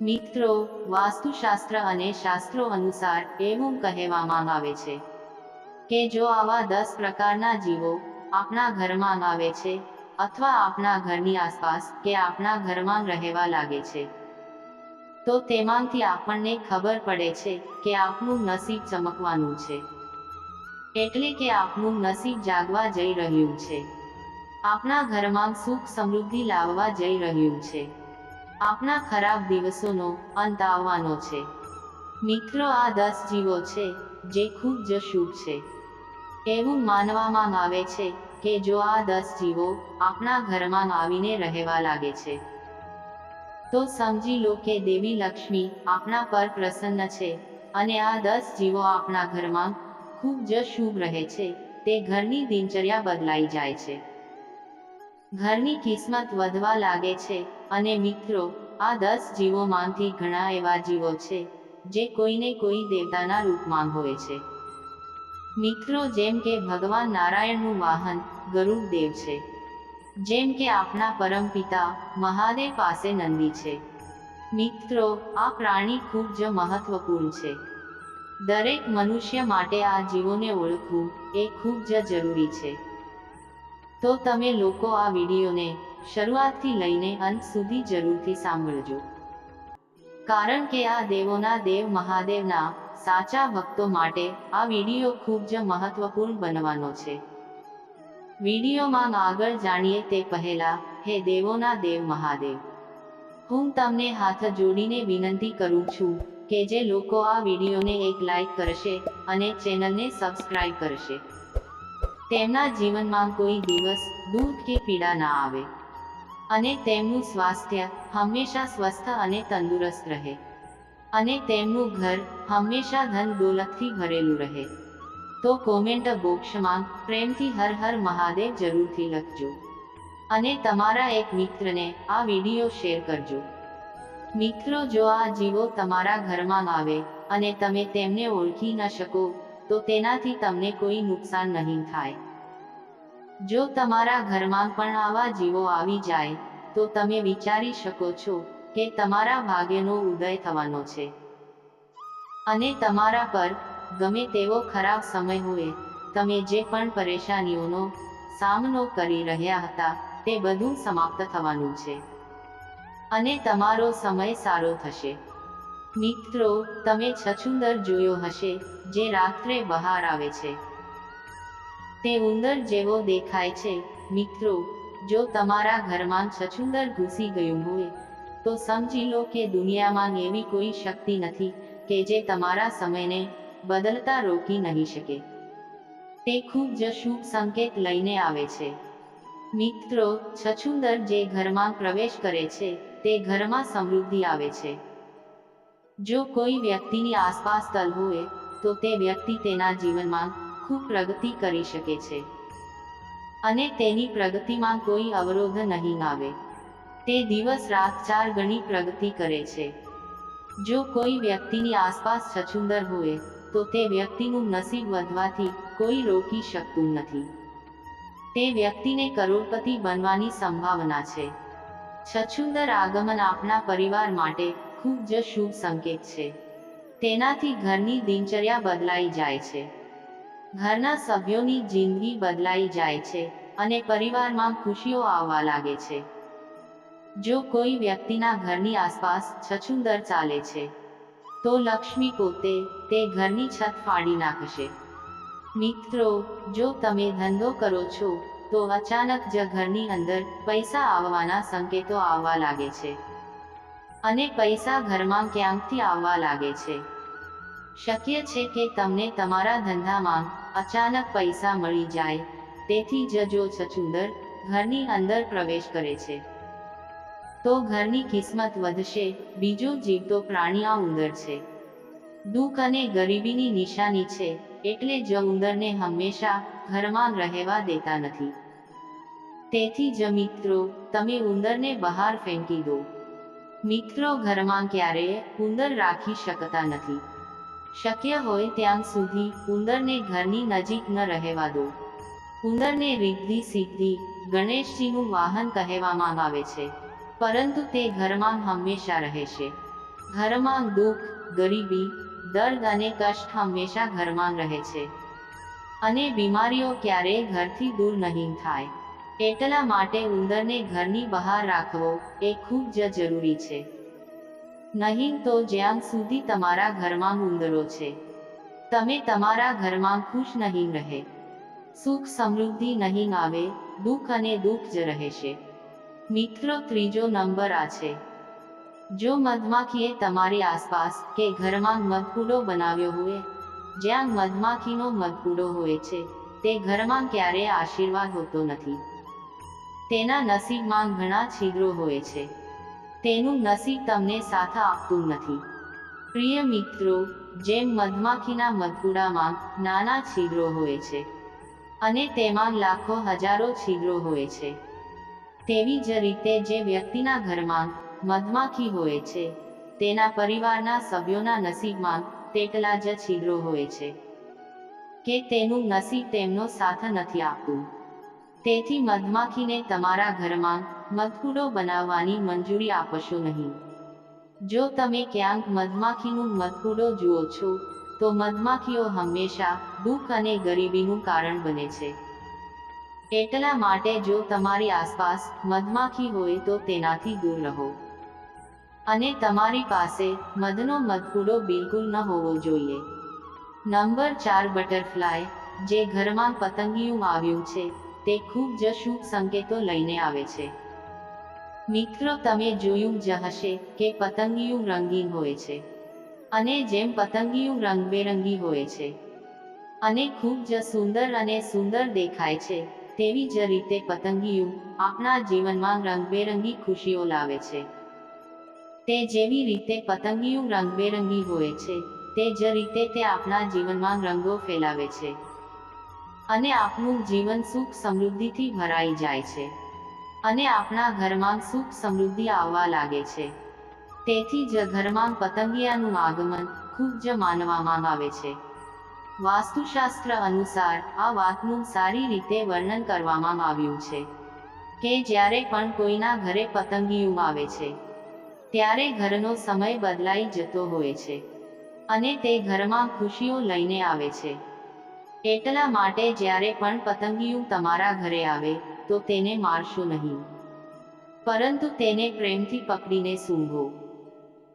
મિત્રો, વાસ્તુશાસ્ત્ર અને શાસ્ત્રો અનુસાર એવું કહેવામાં આવે છે કે જો આવા દસ પ્રકારના જીવો આપણા ઘરમાં આવે છે અથવા આપણા ઘરની આસપાસ કે આપણા ઘરમાં રહેવા લાગે છે, તો તેમાંથી આપણને ખબર પડે છે કે આપનું નસીબ ચમકવાનું છે. એટલે કે આપનું નસીબ જાગવા જઈ રહ્યું છે. આપણા ઘરમાં સુખ સમૃદ્ધિ લાવવા જઈ રહ્યું છે. આપણા ખરાબ દિવસોનો અંત આવવાનો છે. મિત્રો, આ દસ જીવો છે, જે ખૂબ જ શુભ છે. એવું માનવામાં આવે છે કે જો આ દસ જીવો આપણા ઘરમાં આવીને રહેવા લાગે છે, તો સમજી લો કે દેવી લક્ષ્મી આપણા પર પ્રસન્ન છે અને આ દસ જીવો આપણા ઘરમાં ખૂબ જ શુભ રહે છે. તે ઘરની દિનચર્યા બદલાઈ જાય છે. ઘરની કિસ્મત વધવા લાગે છે અને મિત્રો, આ દસ જીવોમાંથી ઘણા એવા જીવો છે, જે કોઈને કોઈ દેવતાના રૂપમાં હોય છે. મિત્રો, જેમ કે ભગવાન નારાયણનું વાહન ગરુડ છે, જેમ કે આપણા પરમપિતા મહાદેવ પાસે નંદી છે. મિત્રો, આ પ્રાણી ખૂબ જ મહત્વપૂર્ણ છે. દરેક મનુષ્ય માટે આ જીવોને ઓળખવું એ ખૂબ જ જરૂરી છે. તો તમે લોકો આ વિડીયોને શરૂઆતથી લઈને અંત સુધી જરૂરથી સાંભળજો. કારણ કે આ દેવોના દેવ મહાદેવના સાચા ભક્તો માટે આ વીડિયો ખૂબ જ મહત્વપૂર્ણ બનવાનો છે. વિડીયોમાં આગળ જાણીએ તે પહેલા, હે દેવોના દેવ મહાદેવ! હું તમને હાથ જોડીને વિનંતી કરું છું કે જે લોકો આ વિડીયોને એક લાઈક કરશે અને ચેનલને સબસ્ક્રાઈબ કરશે. તેમના જીવનમાં કોઈ દિવસ દુઃખ કે પીડા ના આવે. અને તેમનું સ્વાસ્થ્ય હંમેશા સ્વસ્થ અને તંદુરસ્ત રહે. અને તેમનું ઘર હંમેશા ધન દોલતથી ભરેલું રહે. તો કોમેન્ટ બોક્સમાં પ્રેમથી હર હર મહાદેવ જરૂરથી લખજો. અને તમારા એક મિત્રને આ વીડિયો શેર કરજો. મિત્રો, જો આ જીવો તમારા ઘરમાં આવે અને તમે તેમને ઓળખી ન શકો, તો તેનાથી તમને કોઈ નુકસાન નહીં થાય. જો તમારા ઘરમાં પણ આવા જીવો આવી જાય, તો તમે વિચારી શકો છો કે તમારા ભાગ્યનો ઉદય થવાનો છે. અને તમારા પર, ગમે તેવો ખરાબ સમય હોય, તમે જે પણ પરેશાનીઓનો સામનો કરી રહ્યા હતા, તે બધું સમાપ્ત થવાનું છે. અને તમારો સમય સારો થશે. મિત્રો, તમે છછુંદર જોયો હશે, જે રાત્રે બહાર આવે છે. તે ઉંદર જેવો દેખાય છે. મિત્રો, જો તમારા ઘરમાં છછુંદર ઘૂસી ગયું હોય, તો સમજી લો કે દુનિયામાં એવી કોઈ શક્તિ નથી કે જે તમારા સમયને બદલતા રોકી નહીં શકે. તે ખૂબ જ શુભ સંકેત લઈને આવે છે. મિત્રો, છછુંદર જે ઘરમાં પ્રવેશ કરે છે, તે ઘરમાં સમૃદ્ધિ આવે છે. જો કોઈ વ્યક્તિની આસપાસ તલ હોય, તો તે વ્યક્તિ તેના જીવનમાં ખૂબ પ્રગતિ કરી શકે છે. અને તેની પ્રગતિમાં કોઈ અવરોધ નહીં આવે તે દિવસ રાત ચાર ગણી પ્રગતિ કરે છે. જો કોઈ વ્યક્તિની આસપાસ છછુંદર હોય, તો તે વ્યક્તિનું નસીબ વધવાથી કોઈ રોકી શકતું નથી. તે વ્યક્તિને કરોડપતિ બનવાની સંભાવના છે. છછુંદર આગમન આપણા પરિવાર માટે ખૂબ જ શુભ સંકેત છે. તેનાથી ઘરની દિનચર્યા બદલાઈ જાય છે. ઘરના સભ્યોની જિંદગી બદલાઈ જાય છે અને પરિવારમાં ખુશીઓ આવવા લાગે છે. જો કોઈ વ્યક્તિના ઘરની આસપાસ છછુંદર ચાલે છે, તો લક્ષ્મી પોતે તે ઘરની છત ફાડી નાખશે. મિત્રો, જો તમે ધંધો કરો છો, તો અચાનક જ ઘરની અંદર પૈસા આવવાના સંકેતો આવવા લાગે છે. અને પૈસા ઘરમાં ક્યાંકથી આવવા લાગે છે? શક્ય છે કે તમને તમારા ધંધામાં અચાનક પૈસા મળી જાય, તેથી જ જો છછુંદર ઘરની અંદર પ્રવેશ કરે છે. તો ઘરની કિસ્મત વધશે, બીજો જીવતો પ્રાણી આ ઉંદર છે. દુઃખ અને ગરીબીની નિશાની છે, એટલે જ ઉંદરને હંમેશા ઘરમાં રહેવા દેતા નથી. તેથી જ મિત્રો, તમે ઉંદરને બહાર ફેંકી દો. મિત્રો, ઘરમાં ક્યારેય ઉંદર રાખી શકતા નથી. શક્ય હોય ત્યાં સુધી ઉંદરને ઘરની નજીક ન રહેવા દો. ઉંદરને રિદ્ધિ સિદ્ધિ, ગણેશજીનું વાહન કહેવામાં આવે છે. પરંતુ તે ઘરમાં હંમેશા રહેશે ઘરમાં દુઃખ, ગરીબી, દર્દ અને કષ્ટ હંમેશા ઘરમાં રહે છે. અને બીમારીઓ ક્યારેય ઘરથી દૂર નહીં થાય. એટલા માટે ઉંદરને ઘરની બહાર રાખવો એ ખૂબ જ જરૂરી છે. નહીં તો જ્યાં સુધી તમારા ઘરમાં ઉંદરો છે. તમે તમારા ઘરમાં ખુશ નહીં રહે. સુખ સમૃદ્ધિ નહીં આવે, દુઃખ અને દુઃખ જ રહેશે. મિત્રો, ત્રીજો નંબર આ છે. જો મધમાખીએ તમારી આસપાસ કે ઘરમાં મધપૂડો બનાવ્યો હોય, જ્યાં મધમાખીનો મધપૂડો હોય છે, તે ઘરમાં ક્યારેય આશીર્વાદ હોતો નથી. તેના નસીબમાં ઘણા છિદ્રો હોય છે. તેનું નસીબ તમને સાથ આપતું નથી. પ્રિય મિત્રો, જેમ મધમાખીના મધપુડામાં નાના છિદ્રો હોય છે, અને તેમાં લાખો હજારો છિદ્રો હોય છે, તેવી જ રીતે જે વ્યક્તિના ઘરમાં મધમાખી હોય છે, તેના પરિવારના સભ્યોના નસીબમાં તેટલા જ છિદ્રો હોય છે, કે તેનું નસીબ તેમનો સાથ નથી આપતું. તેથી મધમાખીને તમારા ઘરમાં મધપૂડો બનાવવાની મંજૂરી આપશો નહીં. જો તમે ક્યાંક મધમાખીનું મધપૂડો જુઓ છો, તો મધમાખીઓ હંમેશા દુઃખ અને ગરીબીનું કારણ બને છે. એટલા માટે જો તમારી આસપાસ મધમાખી હોય તો તેનાથી દૂર રહો. અને તમારી પાસે મધનો મધપૂડો બિલકુલ ન હોવો જોઈએ. નંબર ચાર બટરફ્લાય, જે ઘરમાં પતંગિયું આવ્યું છે તે ખૂબ જ શુભ સંકેતો લઈને આવે છે. મિત્રો, તમે જોયું જ હશે કે પતંગિયું રંગીન હોય છે. અને જેમ પતંગિયું રંગબેરંગી હોય છે. અને ખૂબ જ સુંદર અને સુંદર દેખાય છે, તેવી જ રીતે પતંગિયું આપણા જીવનમાં રંગબેરંગી ખુશીઓ લાવે છે. તે જેવી રીતે પતંગિયું રંગબેરંગી હોય છે, તે જ રીતે તે આપણા જીવનમાં રંગો ફેલાવે છે. અને આપણું જીવન સુખ સમૃદ્ધિથી ભરાઈ જાય છે. અને આપણા ઘરમાં સુખ સમૃદ્ધિ આવવા લાગે છે. તેથી જ ઘરમાં પતંગિયાનું આગમન ખૂબ જ માનવામાં આવે છે. વાસ્તુશાસ્ત્ર અનુસાર આ વાતનું સારી રીતે વર્ણન કરવામાં આવ્યું છે કે જ્યારે પણ કોઈના ઘરે પતંગિયું આવે છે, ત્યારે ઘરનો સમય બદલાઈ જતો હોય છે અને તે ઘરમાં ખુશીઓ લઈને આવે છે. એટલા માટે જ્યારે પણ પતંગિયું તમારા ઘરે આવે, તો તેને મારશો નહીં. પરંતુ તેને પ્રેમથી પકડીને સૂંઘો.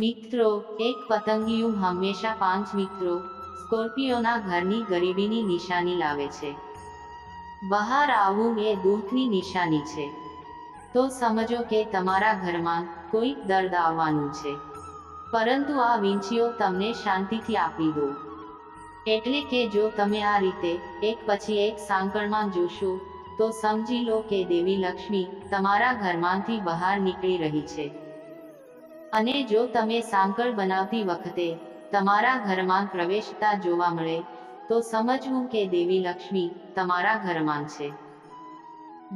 મિત્રો, એક પતંગિયું હંમેશા પાંચ મિત્રો, સ્કોર્પિયોના ઘરની ગરીબીની નિશાની લાવે છે. બહાર આવવું એ દુઃખની નિશાની છે. તો સમજો કે તમારા ઘરમાં કોઈક દર્દ આવવાનું છે. પરંતુ આ વિંચીઓ તમને શાંતિથી આપી દો. એટલે કે જો તમે આ રીતે એક પછી એક સાંકળમાં જોશો, તો સમજી લો કે દેવી લક્ષ્મી તમારા ઘરમાંથી બહાર નીકળી રહી છે. અને જો તમે સાંકળ બનાવતી વખતે તમારા ઘરમાં પ્રવેશતા જોવા મળે, તો સમજવું કે દેવી લક્ષ્મી તમારા ઘરમાં છે.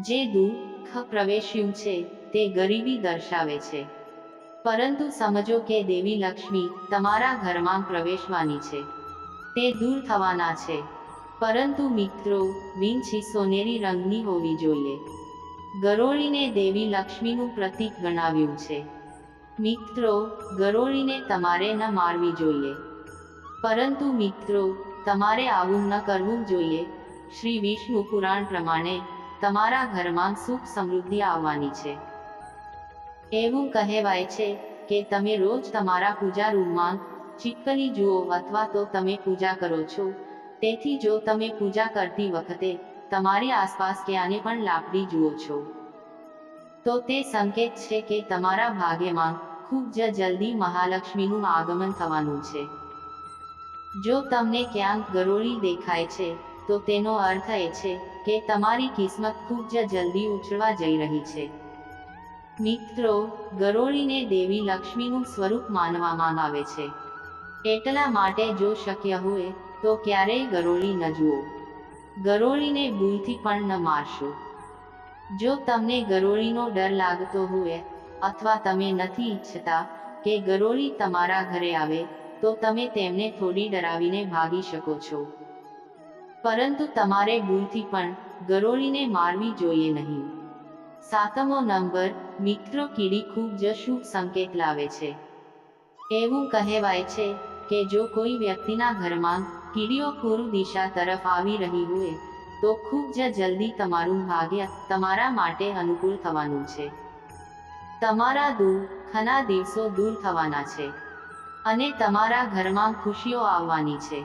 જે દુઃખ પ્રવેશ્યું છે, તે ગરીબી દર્શાવે છે. પરંતુ સમજો કે દેવી લક્ષ્મી તમારા ઘરમાં પ્રવેશવાની છે. તે દૂર થવાના છે. પરંતુ મિત્રો વિંછી સોનેરી રંગની હોવી જોઈએ. ગરોળીને દેવી લક્ષ્મીનું પ્રતીક ગણાવ્યું છે. મિત્રો, ગરોળીને તમારે ન મારવી જોઈએ. પરંતુ મિત્રો, તમારે આવું ન કરવું જોઈએ. શ્રી વિષ્ણુ પુરાણ પ્રમાણે તમારા ઘરમાં સુખ સમૃદ્ધિ આવવાની છે. એવું કહેવાય છે કે તમે રોજ તમારા પૂજા રૂમમાં ચીપકલી જુઓ અથવા તો તમે પૂજા કરો છો. તેથી જો તમે પૂજા કરતી વખતે તમારી આસપાસ ક્યાંને પણ લાકડી જુઓ છો, તો તે સંકેત છે કે તમારા ભાગ્યમાં ખૂબ જ જલ્દી મહાલક્ષ્મીનું આગમન થવાનું છે. જો તમને ક્યાંક ગરોળી દેખાય છે, તો તેનો અર્થ એ છે કે તમારી કિસ્મત ખૂબ જ જલ્દી ઉછળવા જઈ રહી છે. મિત્રો, ગરોળીને દેવી લક્ષ્મીનું સ્વરૂપ માનવામાં આવે છે. એટલા માટે જો શક્ય હોય, તો ક્યારેય ગરોળી ન જુઓ. ગરોળીને ભૂલથી પણ ન મારશો. જો તમને ગરોળીનો ડર લાગતો હોય, અથવા તમે નથી ઈચ્છતા કે ગરોળી તમારા ઘરે આવે, તો તમે તેમને થોડી ડરાવીને ભાગી શકો છો. પરંતુ તમારે ભૂલથી પણ ગરોળીને મારવી જોઈએ નહીં. સાતમો નંબર, મિત્રો કીડી ખૂબ જ શુભ સંકેત લાવે છે. એવું કહેવાય છે કે જો કોઈ વ્યક્તિના ઘરમાં કીડીઓ કુરુ દિશા તરફ આવી રહી હોય, તો ખૂબ જ જલ્દી તમારું ભાગ્ય તમારા માટે અનુકૂળ થવાનું છે. તમારા દુઃખના દિવસો દૂર થવાના છે. અને તમારા ઘરમાં ખુશીઓ આવવાની છે.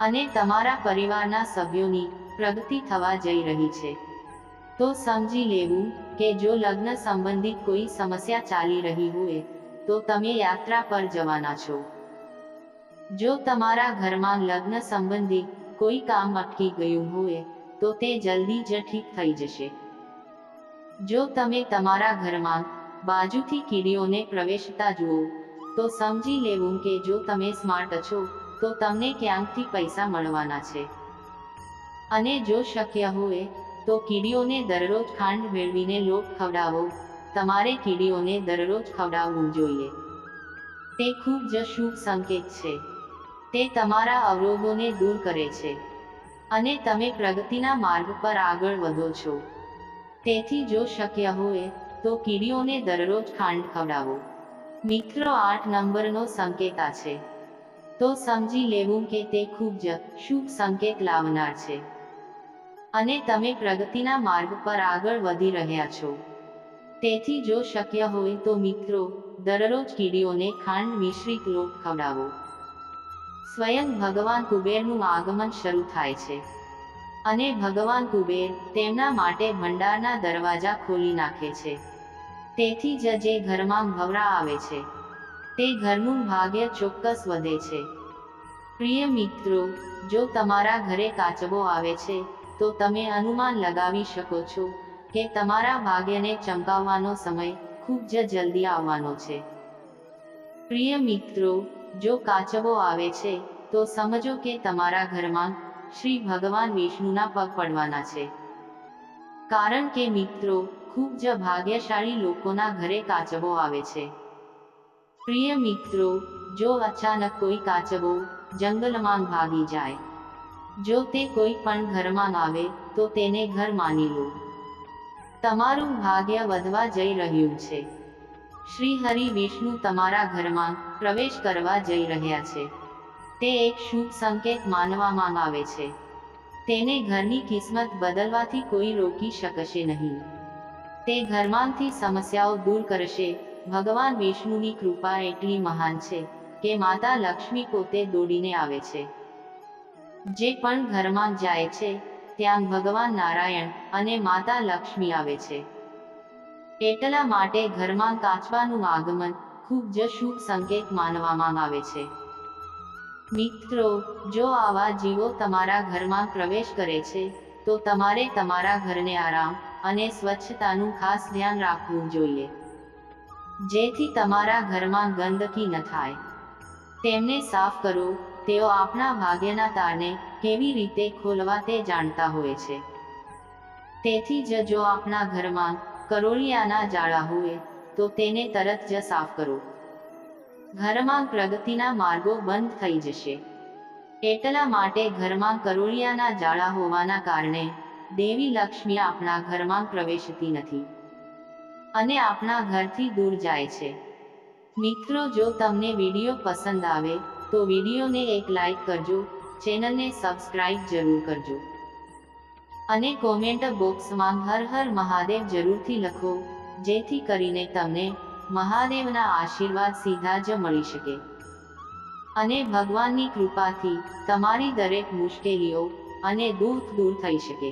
અને તમારા પરિવારના સભ્યોની પ્રગતિ થવા જઈ રહી છે. તો સમજી લેવું કે જો લગ્ન સંબંધિત કોઈ સમસ્યા ચાલી રહી હોય, તો તમે યાત્રા પર જવાના છો. જો તમારા ઘરમાં લગ્ન સંબંધિત કોઈ કામ અટકી ગયું હોય, તો તે જલ્દી જ ઠીક થઈ જશે. જો તમે તમારા ઘરમાં બાજુથી કીડીઓને પ્રવેશતા જુઓ, તો સમજી લેવું કે જો તમે સ્માર્ટ છો, તો તમને ક્યાંકથી પૈસા મળવાના છે. અને જો શક્ય હોય, તો કીડીઓને દરરોજ ખાંડ મેળવીને લોટ ખવડાવો, તમારે કીડીઓને દરરોજ ખવડાવવું જોઈએ. તે ખૂબ જ શુભ સંકેત છે. તે તમારા અવરોધોને દૂર કરે છે. અને તમે પ્રગતિના માર્ગ પર આગળ વધો છો. તેથી જો શક્ય હોય, તો કીડીઓને દરરોજ ખાંડ ખવડાવો. મિત્રો, આઠ નંબરનો સંકેત આ છે. તો સમજી લેવું કે તે ખૂબ જ શુભ સંકેત લાવનાર છે. અને તમે પ્રગતિના માર્ગ પર આગળ વધી રહ્યા છો. તેથી જો શક્ય હોય તો મિત્રો, દરરોજ કીડીઓને ખાંડ મિશ્રિત લોટ ખવડાવો. સ્વયં ભગવાન કુબેરનું આગમન શરૂ થાય છે. અને ભગવાન કુબેર તેમના માટે ભંડારના દરવાજા ખોલી નાખે છે. તેથી જ જે ઘરમાં ભવરા આવે છે, તે ઘરનું ભાગ્ય ચોક્કસ વધે છે. પ્રિય મિત્રો, જો તમારા ઘરે કાચબો આવે છે, તો તમે અનુમાન લગાવી શકો છો કે તમારા ભાગ્યને ચમકાવવાનો સમય ખૂબ જ જલ્દી આવવાનો છે. પ્રિય મિત્રો જો કાચબો આવે છે, તો સમજો કે તમારા ઘરમાં શ્રી ભગવાન વિષ્ણુના પગ પડવાના છે. કારણ કે મિત્રો, ખૂબ જ ભાગ્યશાળી લોકોના ઘરે કાચબો આવે છે. પ્રિય મિત્રો, જો અચાનક કોઈ કાચબો જંગલમાં ભાગી જાય, જો તે કોઈ પણ ઘરમાં આવે, તો તેને ઘર માની લો. તમારું ભાગ્ય વધવા જઈ રહ્યું છે. શ્રી હરિ વિષ્ણુ તમારા ઘરમાં પ્રવેશ કરવા જઈ રહ્યા છે. તે એક શુભ સંકેત માનવામાં આવે છે. તેને ઘરની કિસ્મત બદલવાથી કોઈ રોકી શકશે નહીં. તે ઘરમાંથી સમસ્યાઓ દૂર કરશે. ભગવાન વિષ્ણુની કૃપા એટલી મહાન છે કે માતા લક્ષ્મી પોતે દોડીને આવે છે. જે પણ ઘરમાં જાય છે, ત્યાં ભગવાન નારાયણ અને માતા લક્ષ્મી આવે છે. એટલા માટે ઘરમાં કાચબાનું આગમન ખૂબ જ શુભ સંકેત માનવામાં આવે છે. મિત્રો, જો આવા જીવો તમારા ઘરમાં પ્રવેશ કરે છે, તો તમારે તમારા ઘરને આરામ અને સ્વચ્છતાનું ખાસ ધ્યાન રાખવું જોઈએ. જેથી તમારા ઘરમાં ગંદકી ન થાય. તેમને સાફ કરો, તેઓ આપણા ભાગ્યના તારને કેવી રીતે ખોલવા તે જાણતા હોય છે. તેથી જ જો આપણા ઘરમાં કરોળિયાના જાળા હોય તો તેને તરત જ સાફ કરો. ઘરમાં પ્રગતિના માર્ગો બંધ થઈ જશે. એટલા માટે ઘરમાં કરોળિયાના જાળા હોવાના કારણે દેવી લક્ષ્મી આપણા ઘરમાં પ્રવેશતી નથી. અને આપણા ઘરથી દૂર જાય છે. મિત્રો, જો તમને વીડિયો પસંદ આવે તો વિડીયોને એક લાઈક કરજો, ચેનલને સબસ્ક્રાઇબ જરૂર કરજો. અને કોમેન્ટ બોક્સમાં હર હર મહાદેવ જરૂરથી લખો, જેથી કરીને તમને મહાદેવના આશીર્વાદ સીધા જ મળી શકે. અને ભગવાનની કૃપાથી તમારી દરેક મુશ્કેલીઓ અને દુઃખ દૂર થઈ શકે.